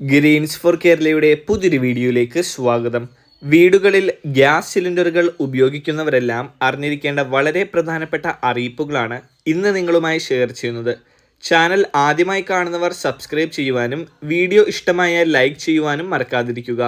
Green's four കേരളയുടെ പുതിയൊരു വീഡിയോയിലേക്ക് സ്വാഗതം. വീടുകളിൽ ഗ്യാസ് സിലിണ്ടറുകൾ ഉപയോഗിക്കുന്നവരെല്ലാം അറിഞ്ഞിരിക്കേണ്ട വളരെ പ്രധാനപ്പെട്ട അറിയിപ്പുകളാണ് ഇന്ന് നിങ്ങളുമായി ഷെയർ ചെയ്യുന്നത്. ചാനൽ ആദ്യമായി കാണുന്നവർ സബ്സ്ക്രൈബ് ചെയ്യുവാനും വീഡിയോ ഇഷ്ടമായ ലൈക്ക് ചെയ്യുവാനും മറക്കാതിരിക്കുക.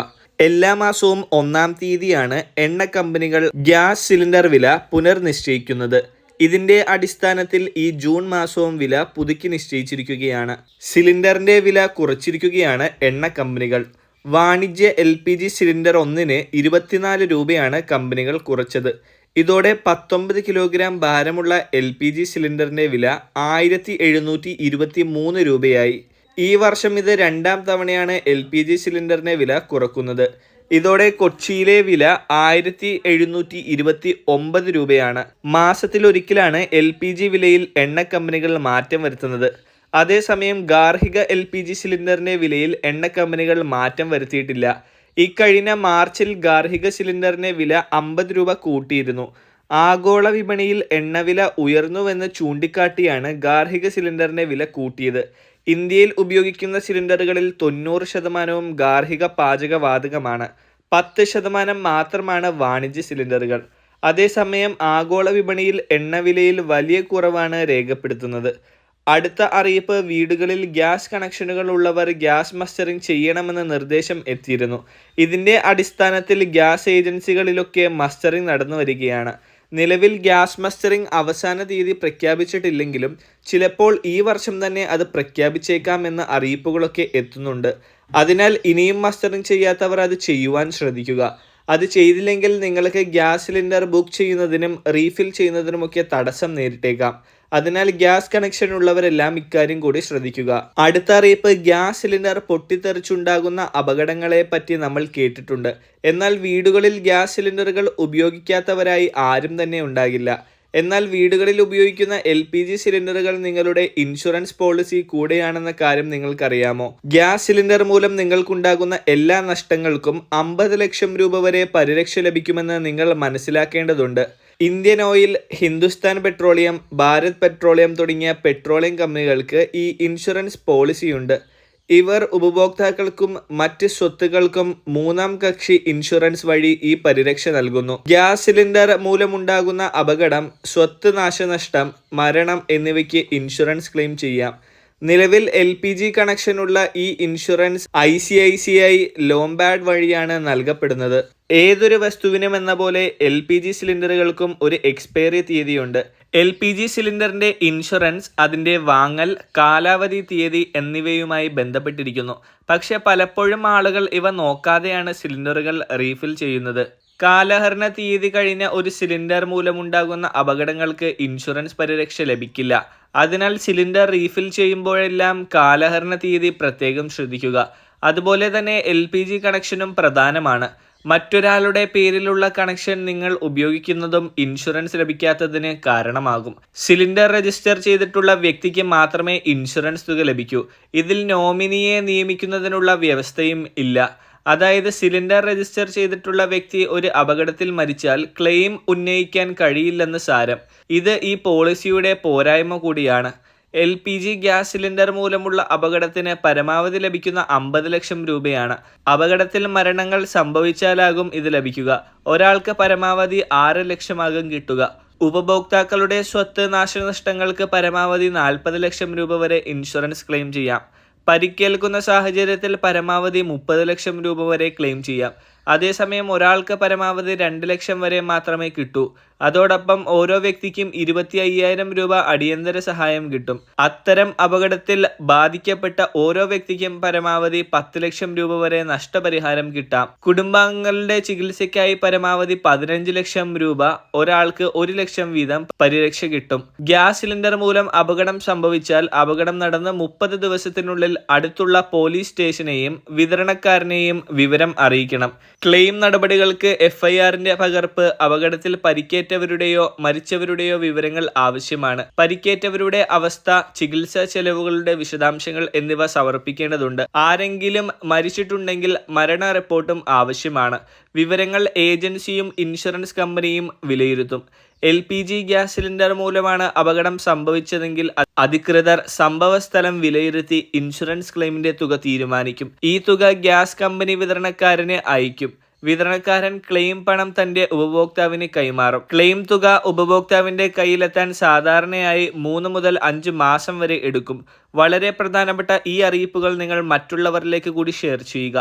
എല്ലാ മാസവും ഒന്നാം തീയതിയാണ് എണ്ണ കമ്പനികൾ ഗ്യാസ് സിലിണ്ടർ വില പുനർനിശ്ചയിക്കുന്നത്. ഇതിന്റെ അടിസ്ഥാനത്തിൽ ഈ ജൂൺ മാസവും വില പുതുക്കി നിശ്ചയിച്ചിരിക്കുകയാണ്. സിലിണ്ടറിന്റെ വില കുറച്ചിരിക്കുകയാണ് എണ്ണ കമ്പനികൾ. വാണിജ്യ എൽ പി ജി സിലിണ്ടർ ഒന്നിന് ഇരുപത്തിനാല് രൂപയാണ് കമ്പനികൾ കുറച്ചത്. ഇതോടെ പത്തൊമ്പത് കിലോഗ്രാം ഭാരമുള്ള എൽ പി ജി സിലിണ്ടറിന്റെ വില ആയിരത്തി എഴുന്നൂറ്റി ഇരുപത്തി മൂന്ന് രൂപയായി. ഈ വർഷം ഇത് രണ്ടാം തവണയാണ് എൽ പി ജി സിലിണ്ടറിന്റെ വില കുറക്കുന്നത്. ഇതോടെ കൊച്ചിയിലെ വില ആയിരത്തി എഴുന്നൂറ്റി ഇരുപത്തി ഒമ്പത് രൂപയാണ്. മാസത്തിലൊരിക്കലാണ് എൽ പി ജി വിലയിൽ എണ്ണ കമ്പനികൾ മാറ്റം വരുത്തുന്നത്. അതേസമയം ഗാർഹിക എൽ പി ജി സിലിണ്ടറിന്റെ വിലയിൽ എണ്ണ കമ്പനികൾ മാറ്റം വരുത്തിയിട്ടില്ല. ഇക്കഴിഞ്ഞ മാർച്ചിൽ ഗാർഹിക സിലിണ്ടറിന്റെ വില അമ്പത് രൂപ കൂട്ടിയിരുന്നു. ആഗോള വിപണിയിൽ എണ്ണവില ഉയർന്നുവെന്ന് ചൂണ്ടിക്കാട്ടിയാണ് ഗാർഹിക സിലിണ്ടറിന്റെ വില കൂട്ടിയത്. ഇന്ത്യയിൽ ഉപയോഗിക്കുന്ന സിലിണ്ടറുകളിൽ തൊണ്ണൂറ് ശതമാനവും ഗാർഹിക പാചകവാതകമാണ്. പത്ത് ശതമാനം മാത്രമാണ് വാണിജ്യ സിലിണ്ടറുകൾ. അതേസമയം ആഗോള വിപണിയിൽ എണ്ണവിലയിൽ വലിയ കുറവാണ് രേഖപ്പെടുത്തുന്നത്. അടുത്ത അറിയിപ്പ് വീടുകളിൽ ഗ്യാസ് കണക്ഷനുകൾ ഉള്ളവർ ഗ്യാസ് മസ്റ്ററിംഗ് ചെയ്യണമെന്ന നിർദ്ദേശം എത്തിയിരുന്നു. ഇതിന്റെ അടിസ്ഥാനത്തിൽ ഗ്യാസ് ഏജൻസികളിലൊക്കെ മസ്റ്ററിംഗ് നടന്നു വരികയാണ് നിലവിൽ ഗ്യാസ് മസ്റ്ററിംഗ് അവസാന തീയതി പ്രഖ്യാപിച്ചിട്ടില്ലെങ്കിലും ചിലപ്പോൾ ഈ വർഷം തന്നെ അത് പ്രഖ്യാപിച്ചേക്കാമെന്ന അറിയിപ്പുകളൊക്കെ എത്തുന്നുണ്ട്. അതിനാൽ ഇനിയും മസ്റ്ററിംഗ് ചെയ്യാത്തവർ അത് ചെയ്യുവാൻ ശ്രദ്ധിക്കുക. അത് ചെയ്തില്ലെങ്കിൽ നിങ്ങൾക്ക് ഗ്യാസ് സിലിണ്ടർ ബുക്ക് ചെയ്യുന്നതിനും റീഫിൽ ചെയ്യുന്നതിനുമൊക്കെ തടസ്സം നേരിട്ടേക്കാം. അതിനാൽ ഗ്യാസ് കണക്ഷൻ ഉള്ളവരെല്ലാം ഇക്കാര്യം കൂടി ശ്രദ്ധിക്കുക. അടുത്ത അറിയിപ്പ് ഗ്യാസ് സിലിണ്ടർ പൊട്ടിത്തെറിച്ചുണ്ടാകുന്ന അപകടങ്ങളെ പറ്റി നമ്മൾ കേട്ടിട്ടുണ്ട്. എന്നാൽ വീടുകളിൽ ഗ്യാസ് സിലിണ്ടറുകൾ ഉപയോഗിക്കാത്തവരായി ആരും തന്നെ ഉണ്ടാകില്ല. എന്നാൽ വീടുകളിൽ ഉപയോഗിക്കുന്ന എൽ പി ജി സിലിണ്ടറുകൾ നിങ്ങളുടെ ഇൻഷുറൻസ് പോളിസി കൂടെയാണെന്ന കാര്യം നിങ്ങൾക്കറിയാമോ? ഗ്യാസ് സിലിണ്ടർ മൂലം നിങ്ങൾക്കുണ്ടാകുന്ന എല്ലാ നഷ്ടങ്ങൾക്കും അമ്പത് ലക്ഷം രൂപ വരെ പരിരക്ഷ ലഭിക്കുമെന്ന് നിങ്ങൾ മനസ്സിലാക്കേണ്ടതുണ്ട്. Indian Oil Hindustan Petroleum Bharat Petroleum തുടങ്ങിയ പെട്രോളിയം കമ്പനികൾക്ക് ഈ ഇൻഷുറൻസ് പോളിസിയുണ്ട്. ഇവർ ഉപഭോക്താക്കൾക്കും മറ്റ് സ്വത്തുക്കൾക്കും മൂന്നാം കക്ഷി ഇൻഷുറൻസ് വഴി ഈ പരിരക്ഷ നൽകുന്നു. ഗ്യാസ് സിലിണ്ടർ മൂലമുണ്ടാകുന്ന അപകടം സ്വത്ത് നാശനഷ്ടം മരണം എന്നിവയ്ക്ക് ഇൻഷുറൻസ് ക്ലെയിം ചെയ്യാം. നിലവിൽ എൽ പി ജി കണക്ഷനുള്ള ഈ insurance I C I C I Lombard വഴിയാണ് നൽകപ്പെടുന്നത്. ഏതൊരു വസ്തുവിനും എന്ന പോലെ എൽ പി ജി സിലിണ്ടറുകൾക്കും ഒരു എക്സ്പയറി തീയതിയുണ്ട്. എൽ പി ജി സിലിണ്ടറിന്റെ ഇൻഷുറൻസ് അതിന്റെ വാങ്ങൽ കാലാവധി തീയതി എന്നിവയുമായി ബന്ധപ്പെട്ടിരിക്കുന്നു. പക്ഷെ പലപ്പോഴും ആളുകൾ ഇവ നോക്കാതെയാണ് സിലിണ്ടറുകൾ റീഫിൽ ചെയ്യുന്നത്. കാലഹരണ തീയതി കഴിഞ്ഞ ഒരു സിലിണ്ടർ മൂലമുണ്ടാകുന്ന അപകടങ്ങൾക്ക് ഇൻഷുറൻസ് പരിരക്ഷ ലഭിക്കില്ല. അതിനാൽ സിലിണ്ടർ റീഫിൽ ചെയ്യുമ്പോഴെല്ലാം കാലഹരണ തീയതി പ്രത്യേകം ശ്രദ്ധിക്കുക. അതുപോലെ തന്നെ എൽ പി ജി കണക്ഷനും പ്രധാനമാണ്. മറ്റൊരാളുടെ പേരിലുള്ള കണക്ഷൻ നിങ്ങൾ ഉപയോഗിക്കുന്നതും ഇൻഷുറൻസ് ലഭിക്കാത്തതിന് കാരണമാകും. സിലിണ്ടർ രജിസ്റ്റർ ചെയ്തിട്ടുള്ള വ്യക്തിക്ക് മാത്രമേ ഇൻഷുറൻസ് തുക ലഭിക്കൂ. ഇതിൽ നോമിനിയെ നിയമിക്കുന്നതിനുള്ള വ്യവസ്ഥയും ഇല്ല. അതായത് സിലിണ്ടർ രജിസ്റ്റർ ചെയ്തിട്ടുള്ള വ്യക്തി ഒരു അപകടത്തിൽ മരിച്ചാൽ ക്ലെയിം ഉന്നയിക്കാൻ കഴിയില്ലെന്ന് സാരം. ഇത് ഈ പോളിസിയുടെ പോരായ്മ കൂടിയാണ്. L P G gas cylinder മൂലമുള്ള അപകടത്തിന് പരമാവധി ലഭിക്കുന്ന അമ്പത് ലക്ഷം രൂപയാണ്. അപകടത്തിൽ മരണങ്ങൾ സംഭവിച്ചാലാകും ഇത് ലഭിക്കുക. ഒരാൾക്ക് പരമാവധി ആറ് ലക്ഷമാകും കിട്ടുക. ഉപഭോക്താക്കളുടെ സ്വത്ത് നാശനഷ്ടങ്ങൾക്ക് പരമാവധി നാൽപ്പത് ലക്ഷം രൂപ വരെ ഇൻഷുറൻസ് ക്ലെയിം ചെയ്യാം. പരിക്കേൽക്കുന്ന സാഹചര്യത്തിൽ പരമാവധി മുപ്പത് ലക്ഷം രൂപ വരെ ക്ലെയിം ചെയ്യാം. അതേസമയം ഒരാൾക്ക് പരമാവധി രണ്ട് ലക്ഷം വരെ മാത്രമേ കിട്ടൂ. അതോടൊപ്പം ഓരോ വ്യക്തിക്കും ഇരുപത്തി അയ്യായിരം രൂപ അടിയന്തര സഹായം കിട്ടും. അത്തരം അപകടത്തിൽ ബാധിക്കപ്പെട്ട ഓരോ വ്യക്തിക്കും പരമാവധി പത്ത് ലക്ഷം രൂപ വരെ നഷ്ടപരിഹാരം കിട്ടാം. കുടുംബാംഗങ്ങളുടെ ചികിത്സയ്ക്കായി പരമാവധി പതിനഞ്ച് ലക്ഷം രൂപ ഒരാൾക്ക് ഒരു ലക്ഷം വീതം പരിരക്ഷ കിട്ടും. ഗ്യാസ് സിലിണ്ടർ മൂലം അപകടം സംഭവിച്ചാൽ അപകടം നടന്ന് മുപ്പത് ദിവസത്തിനുള്ളിൽ അടുത്തുള്ള പോലീസ് സ്റ്റേഷനെയും വിതരണക്കാരനെയും വിവരം അറിയിക്കണം. ക്ലെയിം നടപടികൾക്ക് എഫ്ഐആറിന്റെ പകർപ്പ് അപകടത്തിൽ പരിക്കേറ്റവരുടെയോ മരിച്ചവരുടെയോ വിവരങ്ങൾ ആവശ്യമാണ്. പരിക്കേറ്റവരുടെ അവസ്ഥ ചികിത്സാ ചെലവുകളുടെ വിശദാംശങ്ങൾ എന്നിവ സമർപ്പിക്കേണ്ടതുണ്ട്. ആരെങ്കിലും മരിച്ചിട്ടുണ്ടെങ്കിൽ മരണ റിപ്പോർട്ടും ആവശ്യമാണ്. വിവരങ്ങൾ ഏജൻസിയും ഇൻഷുറൻസ് കമ്പനിയും വിലയിരുത്തും. L P G gas cylinder മൂലമാണ് അപകടം സംഭവിച്ചതെങ്കിൽ അധികൃതർ സംഭവസ്ഥലം വിലയിരുത്തി ഇൻഷുറൻസ് ക്ലെയിമിന്റെ തുക തീരുമാനിക്കും. ഈ തുക ഗ്യാസ് കമ്പനി വിതരണക്കാരന് അയക്കും. വിതരണക്കാരൻ ക്ലെയിം പണം തന്റെ ഉപഭോക്താവിന് കൈമാറും. ക്ലെയിം തുക ഉപഭോക്താവിന്റെ കയ്യിലെത്താൻ സാധാരണയായി മൂന്ന് മുതൽ അഞ്ച് മാസം വരെ എടുക്കും. വളരെ പ്രധാനപ്പെട്ട ഈ അറിയിപ്പുകൾ നിങ്ങൾ മറ്റുള്ളവരിലേക്ക് കൂടി ഷെയർ ചെയ്യുക.